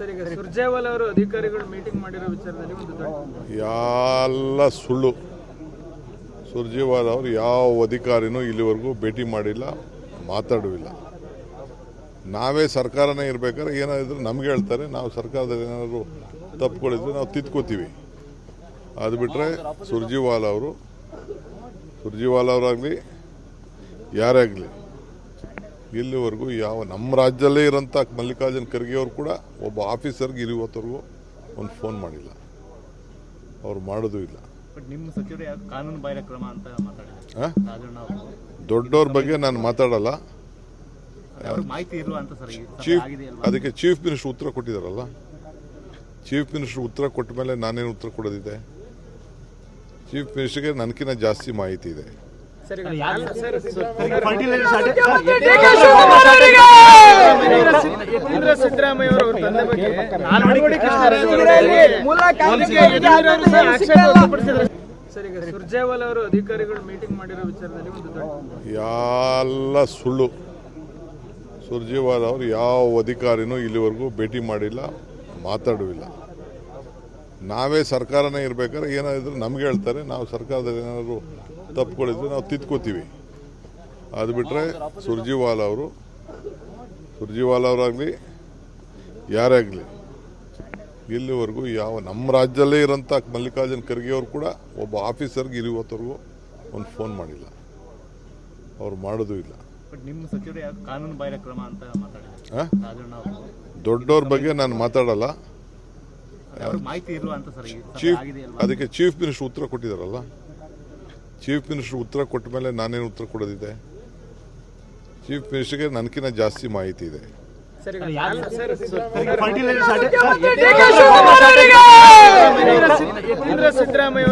ಸುರ್ಜೇವಾಲ್ ಅವರು ಅಧಿಕಾರಿಗಳು ಮೀಟಿಂಗ್ ಮಾಡಿರೋ ವಿಚಾರದಲ್ಲಿ ಎಲ್ಲ ಸುಳ್ಳು. ಸುರ್ಜೇವಾಲ್ ಅವರು ಯಾವ ಅಧಿಕಾರಿನೂ ಇಲ್ಲಿವರೆಗೂ ಭೇಟಿ ಮಾಡಿಲ್ಲ, ಮಾತಾಡುವಿಲ್ಲ. ನಾವೇ ಸರ್ಕಾರನೇ ಇರಬೇಕಾದ್ರೆ ಏನಾದರೂ ನಮ್ಗೆ ಹೇಳ್ತಾರೆ, ನಾವು ಸರ್ಕಾರದಲ್ಲಿ ಏನಾದರೂ ತಪ್ಪುಗಳಿದ್ರೆ ನಾವು ತಿದ್ಕೋತೀವಿ. ಅದು ಬಿಟ್ಟರೆ ಸುರ್ಜಿವಾಲ್ ಅವರು, ಸುರ್ಜಿವಾಲ್ ಅವರಾಗಲಿ ಯಾರೇ ಆಗಲಿ ಇಲ್ಲಿವರೆಗೂ ಯಾವ ನಮ್ಮ ರಾಜ್ಯದಲ್ಲೇ ಇರೋಂಥ ಮಲ್ಲಿಕಾರ್ಜುನ್ ಖರ್ಗೆ ಅವರು ಕೂಡ ಒಬ್ಬ ಆಫೀಸರ್ಗೆ ಇವತ್ತವರೆಗೂ ಒಂದು ಫೋನ್ ಮಾಡಿಲ್ಲ. ಅವ್ರು ಮಾಡೋದು ಇಲ್ಲ. ದೊಡ್ಡವ್ರ ಬಗ್ಗೆ ನಾನು ಮಾತಾಡಲ್ಲ. ಚೀಫ್ ಅದಕ್ಕೆ ಚೀಫ್ ಮಿನಿಸ್ಟರ್ ಉತ್ತರ ಕೊಟ್ಟಿದ್ದಾರಲ್ಲ ಚೀಫ್ ಮಿನಿಸ್ಟರ್ ಉತ್ತರ ಕೊಟ್ಟ ಮೇಲೆ ನಾನೇನು ಉತ್ತರ ಕೊಡೋದಿದೆ ಚೀಫ್ ಮಿನಿಸ್ಟರ್ಗೆ ನನಗಿನ್ನ ಜಾಸ್ತಿ ಮಾಹಿತಿ ಇದೆ. ಸಿದ್ದರಾಮಯ್ಯ ಅವರು ತಂದೆ ಬಗ್ಗೆ. ಸರ್ ಈಗ ಸುರ್ಜೇವಾಲ್ ಅವರು ಅಧಿಕಾರಿಗಳು ಮೀಟಿಂಗ್ ಮಾಡಿರೋ ವಿಚಾರದಲ್ಲಿ ಒಂದು ದೊಡ್ಡ ಎಲ್ಲ ಸುಳ್ಳು ಸುರ್ಜೇವಾಲ್ ಅವರು ಯಾವ ಅಧಿಕಾರಿನೂ ಇಲ್ಲಿವರೆಗೂ ಭೇಟಿ ಮಾಡಿಲ್ಲ ಮಾತಾಡುವಿಲ್ಲ ನಾವೇ ಸರ್ಕಾರನೇ ಇರಬೇಕಾದ್ರೆ ಏನಾದರೂ ನಮ್ಗೆ ಹೇಳ್ತಾರೆ ನಾವು ಸರ್ಕಾರದಲ್ಲಿ ಏನಾದರೂ ತಪ್ಪುಗಳಿದ್ರೆ ನಾವು ತಿದ್ಕೋತೀವಿ. ಅದು ಬಿಟ್ಟರೆ ಸುರ್ಜಿವಾಲ ಅವರು ಸುರ್ಜಿವಾಲ ಅವರಾಗಲಿ ಯಾರೇ ಆಗಲಿ ಇಲ್ಲಿವರೆಗೂ ಯಾವ ನಮ್ಮ ರಾಜ್ಯದಲ್ಲೇ ಇರೋಂಥ ಮಲ್ಲಿಕಾರ್ಜುನ್ ಖರ್ಗೆ ಅವರು ಕೂಡ ಒಬ್ಬ ಆಫೀಸರ್ಗೆ ಇರುವತ್ತರೆಗೂ ಒಂದು ಫೋನ್ ಮಾಡಿಲ್ಲ. ಅವ್ರು ಮಾಡೋದು ಇಲ್ಲ. ದೊಡ್ಡವ್ರ ಬಗ್ಗೆ ನಾನು ಮಾತಾಡಲ್ಲ. ಚೀಫ್ ಆಗಿದೆ ಅಲ್ವಾ? ಅದಕ್ಕೆ ಚೀಫ್ ಮಿನಿಸ್ಟರ್ ಉತ್ತರ ಕೊಟ್ಟಿದ್ದಾರಲ್ಲ ಚೀಫ್ ಮಿನಿಸ್ಟರ್ ಉತ್ತರ ಕೊಟ್ಟ ಮೇಲೆ ನಾನೇನು ಉತ್ತರ ಕೊಡೋದಿದೆ? ಚೀಫ್ ಮಿನಿಸ್ಟರ್ಗೆ ನನಗಿನ್ನ ಜಾಸ್ತಿ ಮಾಹಿತಿ ಇದೆ. ಸಿದ್ದರಾಮಯ್ಯ